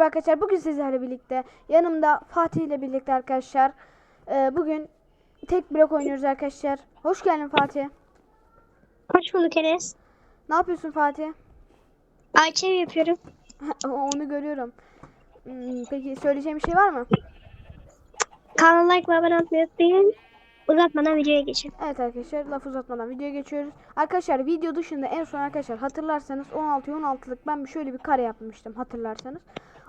merhaba arkadaşlar. Bugün sizlerle birlikte yanımda Fatih ile birlikte arkadaşlar. Ee, bugün tek blok oynuyoruz arkadaşlar. Hoş geldin Fatih. Hoş bulduk Enes. Ne yapıyorsun Fatih? Ayça yapıyorum. Onu görüyorum. Hmm, peki söyleyeceğim bir şey var mı? Kanala like ve abone olmayı unutmayın. Uzatmadan videoya geçelim. Evet arkadaşlar laf uzatmadan videoya geçiyoruz. Arkadaşlar video dışında en son arkadaşlar hatırlarsanız 16 16'lık ben şöyle bir kare yapmıştım hatırlarsanız.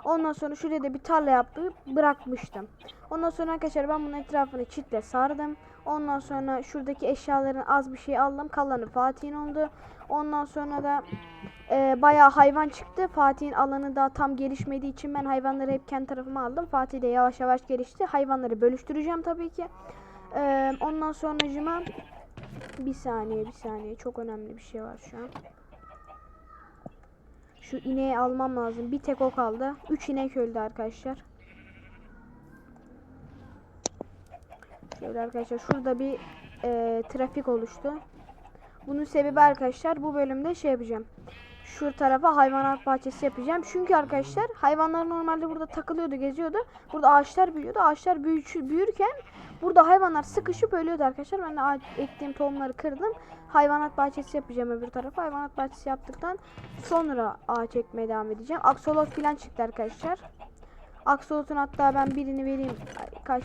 Ondan sonra şuraya da bir tarla yapıp bırakmıştım. Ondan sonra arkadaşlar ben bunun etrafını çitle sardım. Ondan sonra şuradaki eşyaların az bir şey aldım. Kalanı Fatih'in oldu. Ondan sonra da e, bayağı hayvan çıktı. Fatih'in alanı daha tam gelişmediği için ben hayvanları hep kendi tarafıma aldım. Fatih de yavaş yavaş gelişti. Hayvanları bölüştüreceğim tabii ki. Ee, ondan sonracıma bir saniye bir saniye çok önemli bir şey var şu an. Şu ineği almam lazım. Bir tek o kaldı. 3 inek öldü arkadaşlar. Şöyle arkadaşlar şurada bir e, trafik oluştu. Bunun sebebi arkadaşlar bu bölümde şey yapacağım. Şu tarafa hayvanat bahçesi yapacağım. Çünkü arkadaşlar hayvanlar normalde burada takılıyordu, geziyordu. Burada ağaçlar büyüyordu. Ağaçlar büyü- büyürken burada hayvanlar sıkışıp ölüyordu arkadaşlar. Ben de ağaç, ektiğim tohumları kırdım. Hayvanat bahçesi yapacağım öbür tarafa. Hayvanat bahçesi yaptıktan sonra ağaç ekmeye devam edeceğim. Aksolot falan çıktı arkadaşlar. Aksolot'un hatta ben birini vereyim. Kaç?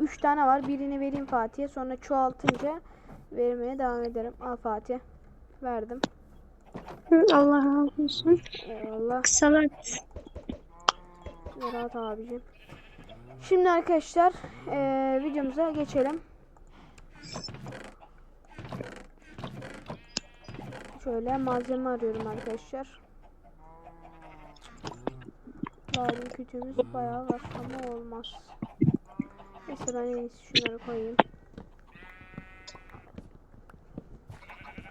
3 tane var. Birini vereyim Fatih'e. Sonra çoğaltınca vermeye devam ederim. Al Fatih. Verdim. Allah razı olsun. Eyvallah. Kısalar. Rahat abicim. Şimdi arkadaşlar eee, videomuza geçelim. Şöyle malzeme arıyorum arkadaşlar. Bari kütüğümüz bayağı var ama olmaz. Neyse ben en iyisi şunları koyayım.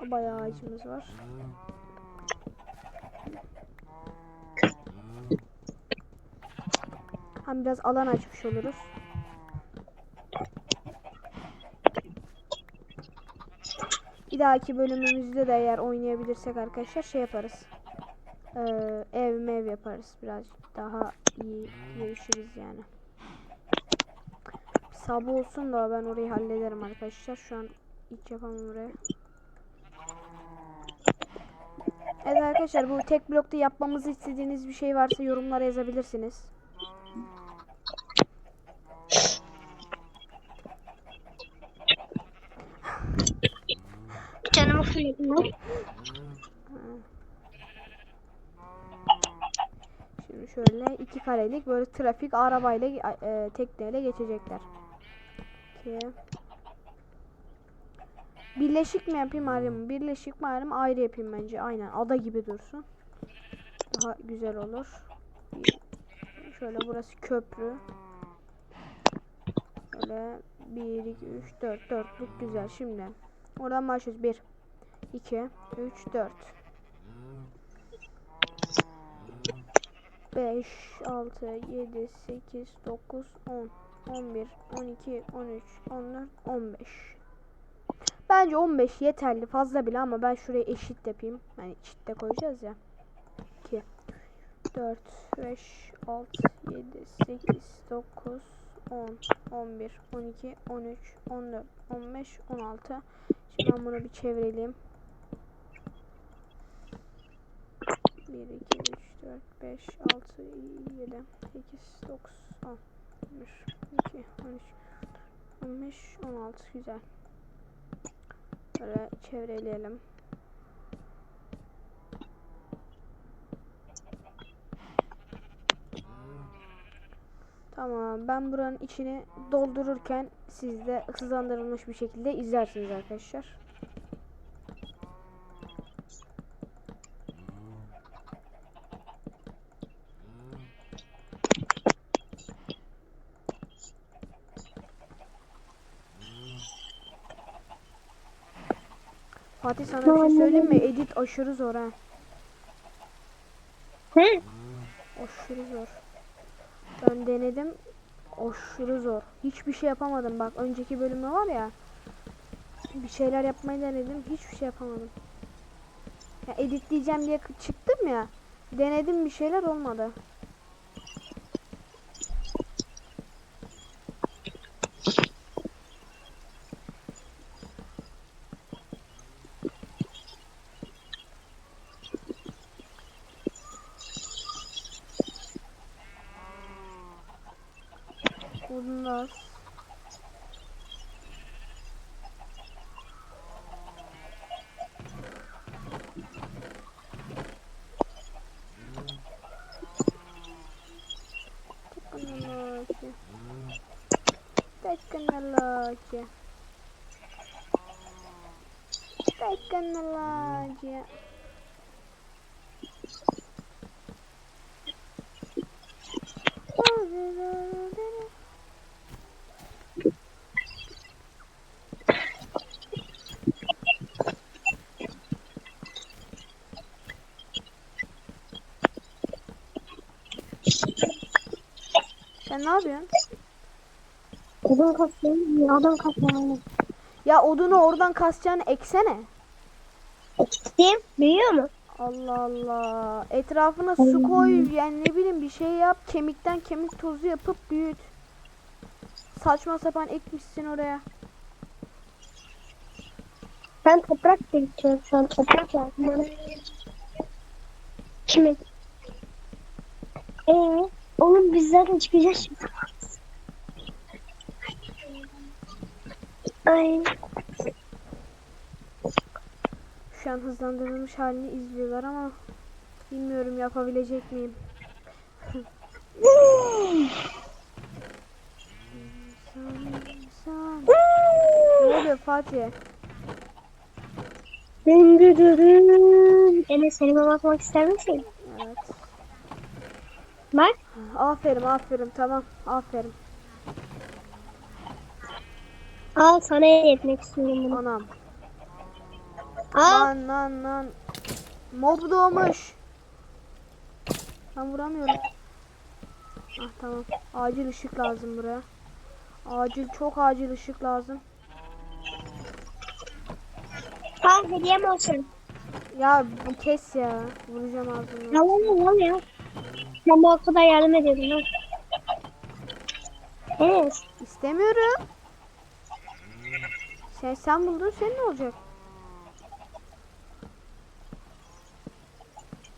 Bayağı ağacımız var. Hem biraz alan açmış oluruz. Bir dahaki bölümümüzde de eğer oynayabilirsek arkadaşlar şey yaparız. Ee, ev mev yaparız. Birazcık daha iyi gelişiriz yani. Sabah olsun da ben orayı hallederim arkadaşlar. Şu an hiç yapamam oraya. Evet arkadaşlar bu tek blokta yapmamızı istediğiniz bir şey varsa yorumlara yazabilirsiniz. Canımı ben. Şimdi şöyle iki karelik böyle trafik arabayla e, tekneyle geçecekler. İki. Birleşik mi yapayım ayrı mı? Birleşik mi ayrı mı? Ayrı yapayım bence. Aynen ada gibi dursun. Daha güzel olur. Şöyle burası köprü. Şöyle 1, 2, 3, 4. Dörtlük güzel. Şimdi oradan başlıyoruz. 1, 2, 3, 4. 5, 6, 7, 8, 9, 10, 11, 12, 13, 14, 15. Bence 15 yeterli fazla bile ama ben şuraya eşit yapayım. Hani çitte koyacağız ya. 2, 4, 5, 6, 7, 8, 9, 10, 11, 12, 13, 14, 15, 16. Şimdi ben bunu bir çevirelim. 1, 2, 3, 4, 5, 6, 7, 8, 9, 10, 11, 12, 13, 15, 16. Güzel. Böyle çevreleyelim. Tamam ben buranın içini doldururken siz de hızlandırılmış bir şekilde izlersiniz arkadaşlar. Fatih sana bir şey söyleyeyim mi? Edit aşırı zor ha. Hı? Aşırı zor. Ben denedim. Aşırı zor. Hiçbir şey yapamadım. Bak önceki bölümde var ya. Bir şeyler yapmayı denedim. Hiçbir şey yapamadım. Ya editleyeceğim diye çıktım ya. Denedim bir şeyler olmadı. Teknoloji. Teknoloji. Sen ne yapıyorsun? Odun kasıyorum. Odun kasıyorum. Ya odunu oradan kasacağını eksene. Ektim. Büyüyor mu? Allah Allah. Etrafına su koy. Yani ne bileyim bir şey yap. Kemikten kemik tozu yapıp büyüt. Saçma sapan ekmişsin oraya. Ben toprak biriktiriyorum şu an. Toprak lazım bana. Kime? Ee, oğlum biz zaten çıkacağız şimdi. Ay. Şu an hızlandırılmış halini izliyorlar ama bilmiyorum yapabilecek miyim. ne oluyor Fatih? Enes Selim'e bakmak ister misin? Evet. Bak. Aferin aferin tamam aferin. Al sana hediye etmek istiyorum bunu. Anam. Al. Lan lan lan. Mob doğmuş. Ben vuramıyorum. Ah tamam. Acil ışık lazım buraya. Acil çok acil ışık lazım. Al hediyem olsun. Ya bu kes ya. Vuracağım ağzını. Al al al ya. Ben bu kadar yardım ediyordum. Enes. İstemiyorum. Sen sen buldun senin ne olacak?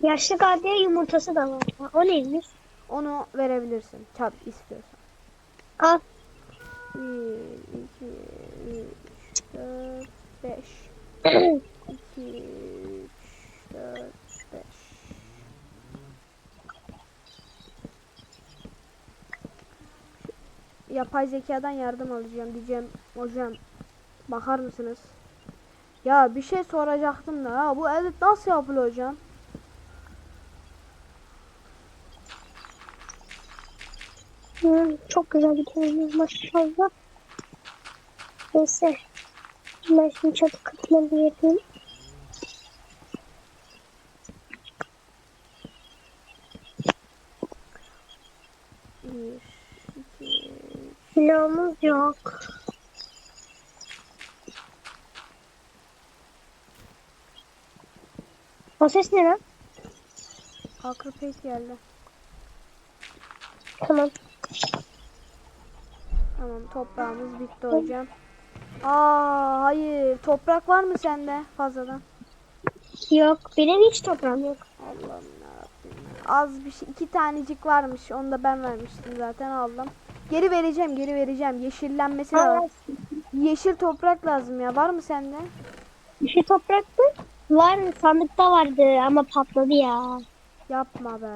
Yaşlı gardiya yumurtası da var. O neymiş? Onu verebilirsin. Tabi istiyorsan. Al. 1, 2, 3, 4, 5. 2, 3, 4, 5. Yapay zekadan yardım alacağım diyeceğim. Hocam bakar mısınız? Ya bir şey soracaktım da ha, bu edit nasıl yapılıyor hocam? Hı, çok güzel bir tane maşallah. Neyse. Ben şimdi çatı katına bir yapayım. Bir, iki, Silahımız yok. O ses ne lan? akrepet geldi. Tamam. Tamam toprağımız bitti hocam. Aa hayır toprak var mı sende fazladan? Yok. Benim hiç toprağım yok. Allah'ım. Az bir şey iki tanecik varmış onu da ben vermiştim zaten aldım. Geri vereceğim geri vereceğim yeşillenmesi. Aa, Yeşil toprak lazım ya var mı sende? şey toprak mı? Var sandıkta vardı ama patladı ya. Yapma be.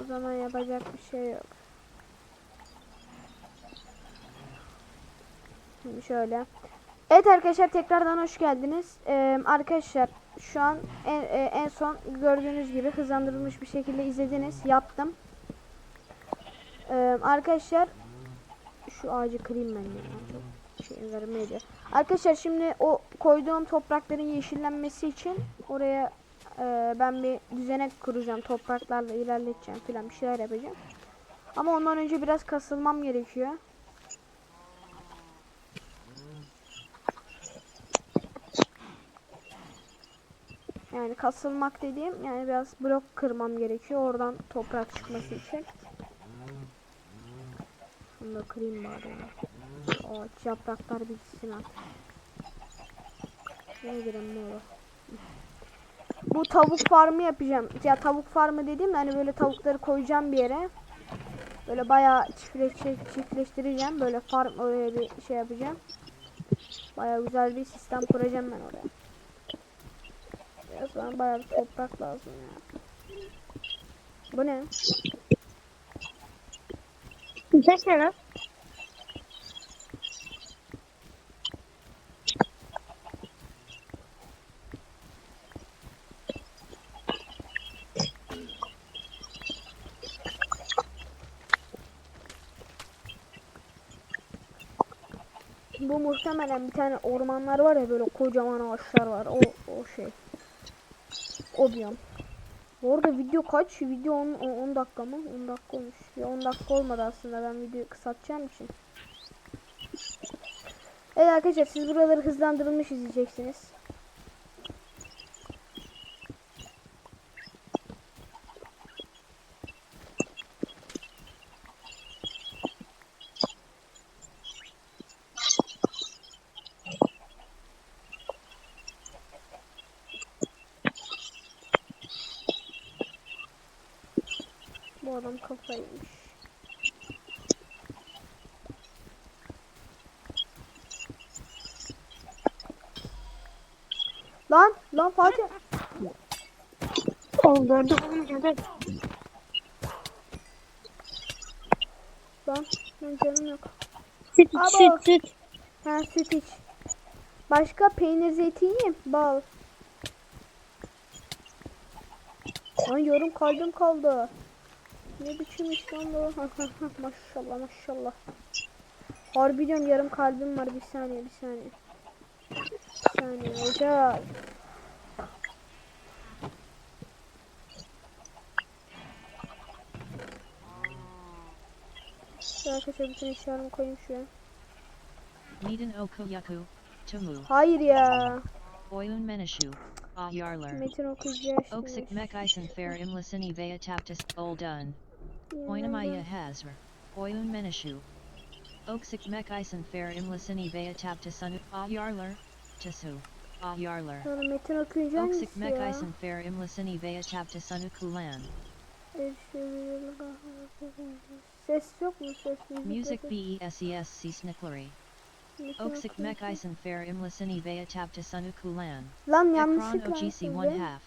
O zaman yapacak bir şey yok. Şimdi şöyle. Evet arkadaşlar tekrardan hoş geldiniz. Ee, arkadaşlar şu an en, e, en son gördüğünüz gibi hızlandırılmış bir şekilde izlediniz. Yaptım. Ee, arkadaşlar şu ağacı kırayım ben ya. Çok şey vermeydi. Arkadaşlar şimdi o koyduğum toprakların yeşillenmesi için oraya e, ben bir düzenek kuracağım. Topraklarla ilerleteceğim filan bir şeyler yapacağım. Ama ondan önce biraz kasılmam gerekiyor. Yani kasılmak dediğim yani biraz blok kırmam gerekiyor oradan toprak çıkması için. Şunu da kırayım bari. O yapraklar bitsin artık. Ne gireyim ne olur. Bu tavuk farmı yapacağım. Ya tavuk farmı dediğim de hani böyle tavukları koyacağım bir yere. Böyle bayağı çiftleştir çiftleştireceğim. Böyle farm öyle bir şey yapacağım. Bayağı güzel bir sistem kuracağım ben oraya. Biraz bana bayağı bir toprak lazım ya. Bu ne? Bu ses ne lan? Bu muhtemelen bir tane ormanlar var ya böyle kocaman ağaçlar var. O o şey. O biyom. Bu arada video kaç? Video 10, 10 dakika mı? 10 dakika olmuş. Ya 10 dakika olmadı aslında ben videoyu kısaltacağım için. Evet arkadaşlar siz buraları hızlandırılmış izleyeceksiniz. Adam kafayı yemiş. Lan lan Fatih. Öldürdü olmayacak. Lan lan canım yok. Süt Abo. süt süt. Ha süt iç. Başka peynir zeytinli bal. Lan yarım kalbim kaldı. Ne biçim iş lan bu? maşallah maşallah. Harbi diyorum yarım kalbim var bir saniye bir saniye. Bir saniye hoca. Arkadaşlar bütün eşyalarımı koyayım şuraya. Medan Okuyaku, Tumu, Hayır ya. Oyun Menishu, Ayarlar, Metin okuyacağız. Oksik Mekisen Fair Imlisini Vea Taptis, Oldun, Oinamaya Hazr, Oyun Menishu, Oksik Mekisen Fair Imlisini Vea Taptisunu, Ayarlar, Tisu, Ayarlar, Sonra Metin okuyacağım Oksik ya. Mekisen Fair Imlisini Vea Taptisunu Kulan, Ses yok mu ses? Music yok. BESESC Snicklery, Metin Oksik okuyacağım. Mekisen Fair Imlisini Vea Taptisunu Kulan. Lan Ekran yanlışlıkla OGC 1 yazdım. half.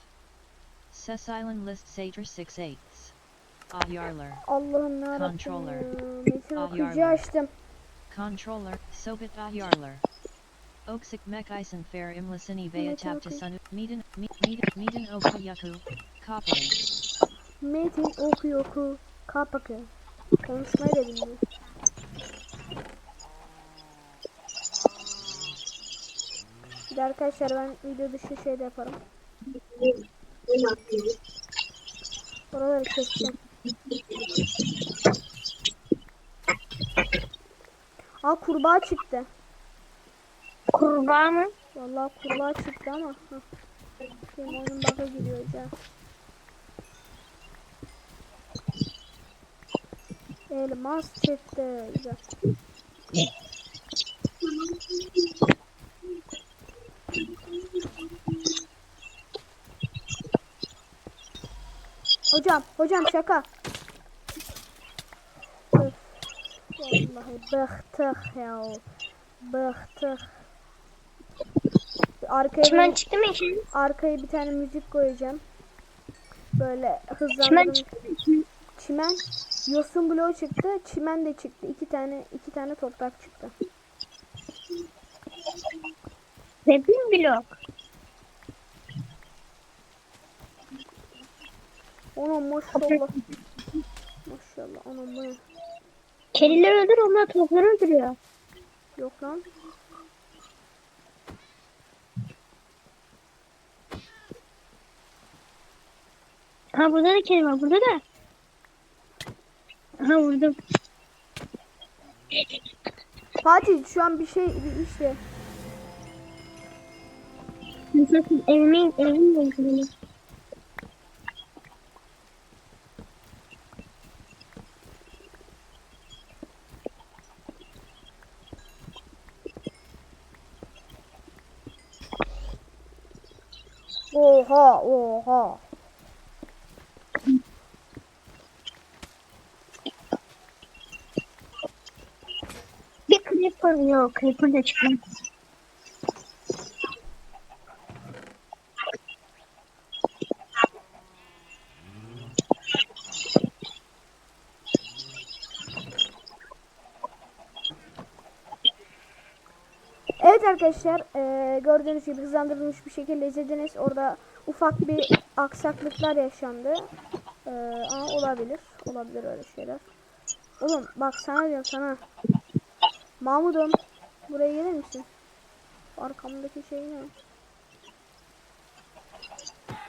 Ses Island list Sator 6 eighths. Ayarlar. Allah'ım ne Controller. Metin Ayarlar. açtım. Controller. Sobit Ayarlar. Oksik Mekisen Fair Imlisini Vea Metin Tapta oku. Sunu. Okuyaku. Copy. Metin okuyor oku. Kapakı. Konuşmayı da bilmiyor. Bir de arkadaşlar ben video dışı şey de yaparım. Oraları keseceğim. Aa kurbağa çıktı. Kurbağa mı? Vallahi kurbağa çıktı ama. Benim oyunun bug'a giriyor ya. Elmas çıktı. Güzel. Hocam, hocam şaka. Vallahi bıktık ya. Bıktık. Arkaya Çimen bir, çıktı mı için? arkaya bir tane müzik koyacağım. Böyle Çimen hızlandırın. çıktı mı? Çimen, yosun bloğu çıktı. Çimen de çıktı. İki tane iki tane toprak çıktı. Bir blok. Ona maşallah. Maşallah. Ona ne? Kediler öldür onlar tavukları öldürüyor. Yok lan. Ha burada da kedi var burada da. Aha vurdum. Fatih şu an bir şey bir işte. Nasıl evimin öldürüyor. Oha oha. Bir creeper yok. Creeper da çıktı. Evet arkadaşlar eee, gördüğünüz gibi hızlandırılmış bir şekilde izlediniz. Orada ufak bir aksaklıklar yaşandı. Eee, ama olabilir. Olabilir öyle şeyler. Oğlum bak sana diyorum sana. Mahmud'um. Buraya gelir misin? Arkamdaki şey ne?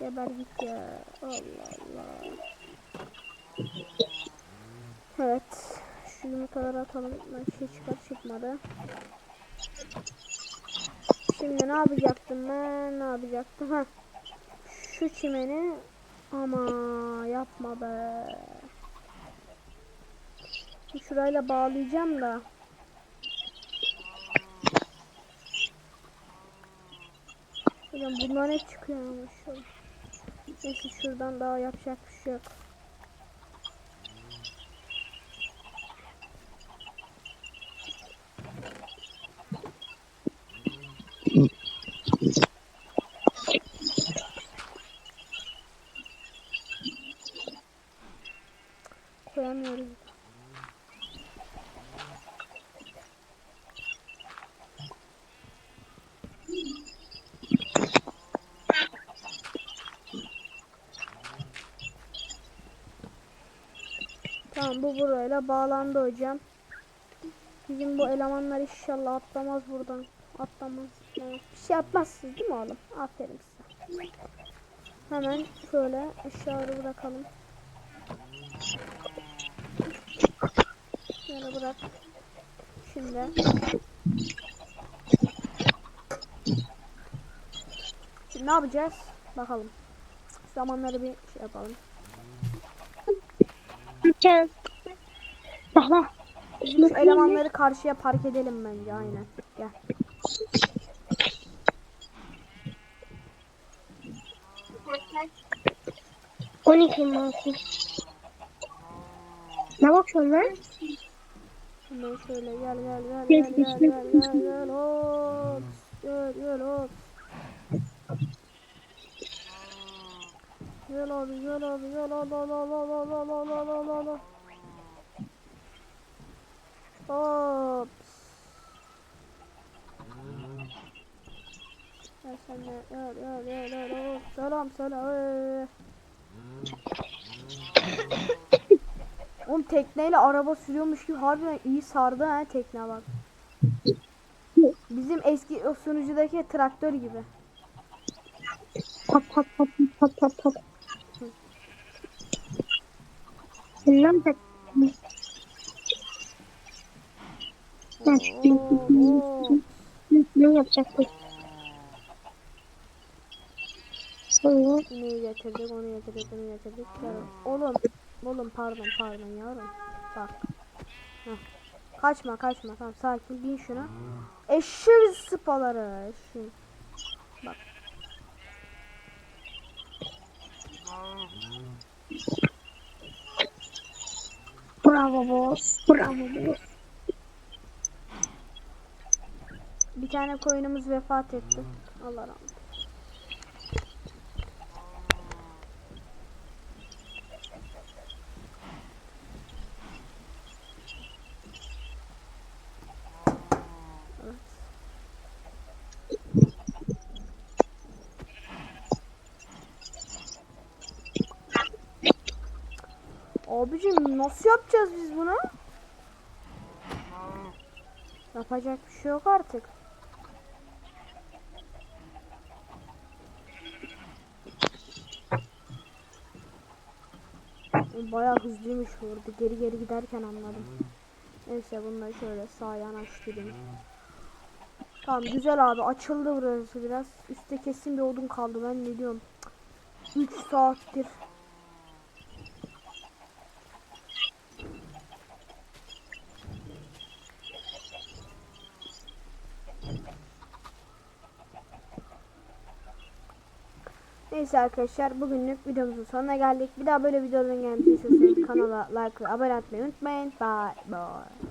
Geber git ya. Allah Allah. Evet. Şu yumurtaları atalım. Şey çıkar çıkmadı. Şimdi ne yapacaktım ben? Ne yapacaktım? Ha. Şu çimeni ama yapma be. Şurayla bağlayacağım da. Bunlar hep çıkıyor ama şu. Neyse şuradan daha yapacak bir şey yok. Koyamıyoruz. Tamam bu burayla bağlandı hocam. Bizim bu elemanlar inşallah atlamaz buradan. Atlamaz. Bir şey atmazsınız değil mi oğlum? Aferin size. Hemen şöyle eşyaları bırakalım. Şöyle bırak. Şimdi. Şimdi ne yapacağız? Bakalım. Zamanları bir şey yapalım. Gel. Daha. Bizim şu elemanları karşıya park edelim bence aynen. Gel. On iki masum. Ne bakıyorsun lan? Hemen şöyle gel gel gel Gel, gel gel gel, gel hop. Gel gel hop. Gel abi gel abi gel al al al al al al al al al al. Hop. Sen de gel gel gel gel hop. Selam selam. Ee. Oğlum tekneyle araba sürüyormuş gibi harbiden iyi sardı ha tekne bak. Bizim eski o sunucudaki traktör gibi. Pat pat pat pat pat pat. Sen ne Oo, oo. Ne yapacaksın? Sonra Neyi getirdik onu getirdik onu getirdik. Gel. Oğlum oğlum pardon pardon yavrum. Bak. Heh. Kaçma kaçma tamam sakin bin şuna. Eşek sıpaları. Şu. bravo boss. Bravo boss. Bir tane koyunumuz vefat etti. Allah rahmet. Evet. Abicim nasıl yapacağız biz bunu? Yapacak bir şey yok artık. O Bayağı hızlıymış bu arada. Geri geri giderken anladım. Neyse bunları şöyle sağa yanaştırayım. Tamam güzel abi açıldı burası biraz. Üstte kesin bir odun kaldı ben ne diyorum. 3 saattir. Neyse arkadaşlar bugünlük videomuzun sonuna geldik. Bir daha böyle videoların gelmesini istiyorsanız kanala like ve abone olmayı unutmayın. Bye bye.